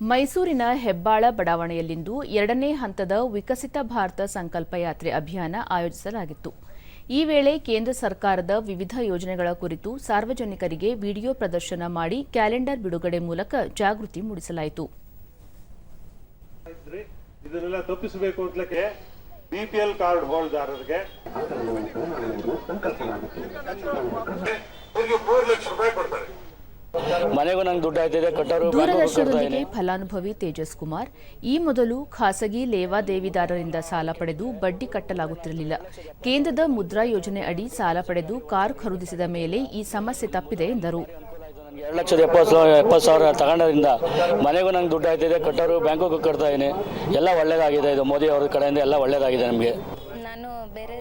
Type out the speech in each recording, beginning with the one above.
ಮೈಸೂರಿನ ಹೆಬ್ಬಾಳ ಬಡಾವಣೆಯಲ್ಲಿಂದು ಎರಡನೇ ಹಂತದ ವಿಕಸಿತ ಭಾರತ ಸಂಕಲ್ಪ ಯಾತ್ರೆ ಅಭಿಯಾನ ಆಯೋಜಿಸಲಾಗಿತ್ತು. ಈ ವೇಳೆ ಕೇಂದ್ರ ಸರ್ಕಾರದ ವಿವಿಧ ಯೋಜನೆಗಳ ಕುರಿತು ಸಾರ್ವಜನಿಕರಿಗೆ ವಿಡಿಯೋ ಪ್ರದರ್ಶನ ಮಾಡಿ ಕ್ಯಾಲೆಂಡರ್ ಬಿಡುಗಡೆ ಮೂಲಕ ಜಾಗೃತಿ ಮೂಡಿಸಲಾಯಿತು. ಕಾರ್ಡ್ ಹೋಲ್ದಾರರಿಗೆ ಲಕ್ಷ ರೂಪಾಯಿ ಕೊಡ್ತಾರೆ. ಮನೆಗೂ ನಂಗೆ ದುಡ್ಡು ಆಯ್ತಿದೆ ಕಟ್ಟೋರು ದೂರದರ್ಶನದೊಂದಿಗೆ ಫಲಾನುಭವಿ ತೇಜಸ್ ಕುಮಾರ್ ಈ ಮೊದಲು ಖಾಸಗಿ ಲೇವಾದೇವಿದಾರರಿಂದ ಸಾಲ ಪಡೆದು ಬಡ್ಡಿ ಕಟ್ಟಲಾಗುತ್ತಿರಲಿಲ್ಲ. ಕೇಂದ್ರದ ಮುದ್ರಾ ಯೋಜನೆ ಅಡಿ ಸಾಲ ಪಡೆದು ಕಾರ್ ಖರೀದಿಸಿದ ಮೇಲೆ ಈ ಸಮಸ್ಯೆ ತಪ್ಪಿದೆ ಎಂದರು. ಎರಡು ಲಕ್ಷದ ಎಪ್ಪತ್ತು ಸಾವಿರ ಎಪ್ಪತ್ತು ಸಾವಿರ ತಗೊಂಡ್ರಿಂದ ಮನೆಗೂ ನಂಗೆ ದುಡ್ಡು ಆಯ್ತಿದೆ ಕಟ್ಟೋರು ಬ್ಯಾಂಕ್ಗೂ ಕಟ್ತಾ ಇದ್ದೀನಿ. ಎಲ್ಲ ಒಳ್ಳೇದಾಗಿದೆ ಇದು ಮೋದಿ ಅವ್ರ ಕಡೆಯಿಂದ ಎಲ್ಲ ಒಳ್ಳೇದಾಗಿದೆ ನಮಗೆ. ನಾನು ಬೇರೆ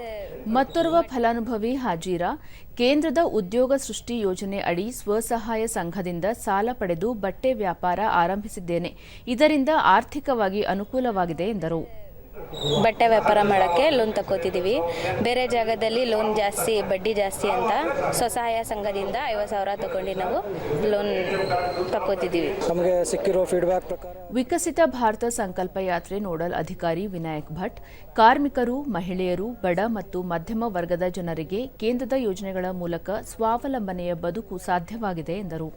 ಮತ್ತೋರ್ವ ಫಲಾನುಭವಿ ಹಾಜೀರಾ, ಕೇಂದ್ರದ ಉದ್ಯೋಗ ಸೃಷ್ಟಿ ಯೋಜನೆ ಅಡಿ ಸ್ವಸಹಾಯ ಸಂಘದಿಂದ ಸಾಲ ಪಡೆದು ಬಟ್ಟೆ ವ್ಯಾಪಾರ ಆರಂಭಿಸಿದ್ದೇನೆ. ಇದರಿಂದ ಆರ್ಥಿಕವಾಗಿ ಅನುಕೂಲವಾಗಿದೆ ಎಂದರು. ಬಟ್ಟೆ ವ್ಯಾಪಾರ ಮಾಡೋಕ್ಕೆ ಲೋನ್ ತಗೋತಿದ್ದೀವಿ ಬೇರೆ ಜಾಗದಲ್ಲಿ ಲೋನ್ ಜಾಸ್ತಿ ಬಡ್ಡಿ ಜಾಸ್ತಿ ಅಂತ ಸ್ವಸಹಾಯ ಸಂಘದಿಂದ ಐವತ್ತು ಸಾವಿರ ತಗೊಂಡು ನಾವು ಲೋನ್ ತಗೋತಿದ್ದೀವಿ ನಮಗೆ ಸಿಕ್ಕಿರೋ ಫೀಡ್ಬ್ಯಾಕ್ ಪ್ರಕಾರ ವಿಕಸಿತ ಭಾರತ ಸಂಕಲ್ಪ ಯಾತ್ರೆ ನೋಡಲ್ ಅಧಿಕಾರಿ ವಿನಾಯಕ್ ಭಟ್ ಕಾರ್ಮಿಕರು ಮಹಿಳೆಯರು ಬಡ ಮತ್ತು ಮಧ್ಯಮ ವರ್ಗದ ಜನರಿಗೆ ಕೇಂದ್ರದ ಯೋಜನೆಗಳ ಮೂಲಕ ಸ್ವಾವಲಂಬನೆಯ ಬದುಕು ಸಾಧ್ಯವಾಗಿದೆ ಎಂದರು.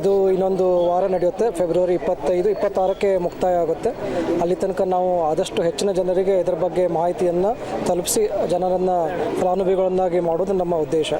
ಇದು ಇನ್ನೊಂದು ವಾರ ನಡೆಯುತ್ತೆ. ಫೆಬ್ರವರಿ ಇಪ್ಪತ್ತೈದು, ಇಪ್ಪತ್ತಾರಕ್ಕೆ ಮುಕ್ತಾಯ ಆಗುತ್ತೆ ಅಲ್ಲಿ ತನಕ ನಾವು ಆದಷ್ಟು ಹೆಚ್ಚಿನ ಜನರಿಗೆ ಇದರ ಬಗ್ಗೆ ಮಾಹಿತಿಯನ್ನು ತಲುಪಿಸಿ, ಜನರನ್ನು ಫಲಾನುಭವಿಗಳನ್ನಾಗಿ ಮಾಡೋದು ನಮ್ಮ ಉದ್ದೇಶ.